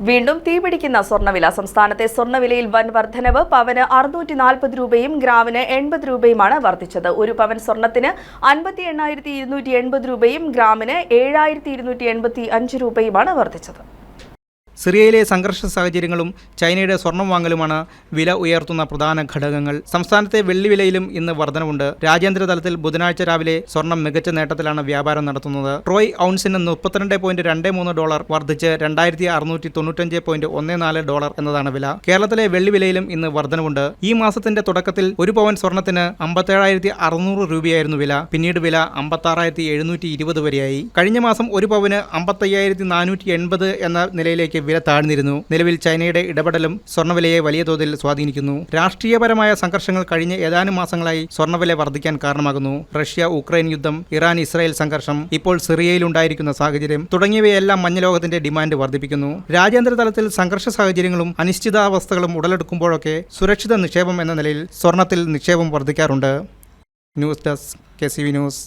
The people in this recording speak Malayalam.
വീണ്ടും തീപിടിക്കുന്ന സ്വർണവില സംസ്ഥാനത്തെ സ്വർണവിലയിൽ വൻ വർധനവ്. പവന് അറുന്നൂറ്റി നാൽപ്പത് രൂപയും ഗ്രാമിന് എൺപത് രൂപയുമാണ് വർദ്ധിച്ചത്. ഒരു പവൻ സ്വർണത്തിന് അൻപത്തി എണ്ണായിരത്തി ഇരുന്നൂറ്റി എൺപത് രൂപയും ഗ്രാമിന് ഏഴായിരത്തി ഇരുന്നൂറ്റി എൺപത്തി അഞ്ച് രൂപയുമാണ് വർദ്ധിച്ചത്. സിറിയയിലെ സംഘർഷ സാഹചര്യങ്ങളും ചൈനയുടെ സ്വർണം വാങ്ങലുമാണ് വില ഉയർത്തുന്ന പ്രധാന ഘടകങ്ങൾ. സംസ്ഥാനത്തെ വെള്ളിവിലയിലും ഇന്ന് വർധനവുണ്ട്. രാജ്യാന്തര തലത്തിൽ ബുധനാഴ്ച രാവിലെ സ്വർണം മികച്ച നേട്ടത്തിലാണ് വ്യാപാരം നടത്തുന്നത്. ട്രോയ് ഔൺസിന് മുപ്പത്തിരണ്ട് പോയിന്റ് രണ്ട് മൂന്ന് ഡോളർ വർദ്ധിച്ച് രണ്ടായിരത്തി അറുന്നൂറ്റി തൊണ്ണൂറ്റഞ്ച് പോയിന്റ് ഒന്ന് നാല് ഡോളർ എന്നതാണ് വില. കേരളത്തിലെ വെള്ളിവിലയിലും ഇന്ന് വർധനവുണ്ട്. ഈ മാസത്തിന്റെ തുടക്കത്തിൽ ഒരു പവൻ സ്വർണത്തിന് അമ്പത്തേഴായിരത്തി അറുന്നൂറ് രൂപയായിരുന്നു വില. പിന്നീട് വില അമ്പത്താറായിരത്തി എഴുന്നൂറ്റി ഇരുപത് വരെയായി. കഴിഞ്ഞ മാസം ഒരു പവന് അമ്പത്തയ്യായിരത്തി നാനൂറ്റി എൺപത് എന്ന നിലയിലേക്ക് വില താഴ്ന്നിരുന്നു. നിലവിൽ ചൈനയുടെ ഇടപെടലും സ്വർണവിലയെ വലിയ തോതിൽ സ്വാധീനിക്കുന്നു. രാഷ്ട്രീയപരമായ സംഘർഷങ്ങൾ കഴിഞ്ഞ ഏതാനും മാസങ്ങളായി സ്വർണവില വർദ്ധിക്കാൻ കാരണമാകുന്നു. റഷ്യ ഉക്രൈൻ യുദ്ധം ഇറാൻ ഇസ്രായേൽ സംഘർഷം ഇപ്പോൾ സിറിയയിൽ ഉണ്ടായിരിക്കുന്ന സാഹചര്യം തുടങ്ങിയവയെല്ലാം മഞ്ഞലോകത്തിന്റെ ഡിമാൻഡ് വർദ്ധിപ്പിക്കുന്നു. രാജ്യാന്തര തലത്തിൽ സംഘർഷ സാഹചര്യങ്ങളും അനിശ്ചിതാവസ്ഥകളും ഉടലെടുക്കുമ്പോഴൊക്കെ സുരക്ഷിത നിക്ഷേപം എന്ന നിലയിൽ സ്വർണത്തിൽ നിക്ഷേപം വർദ്ധിക്കാറുണ്ട്. News desk K C V news.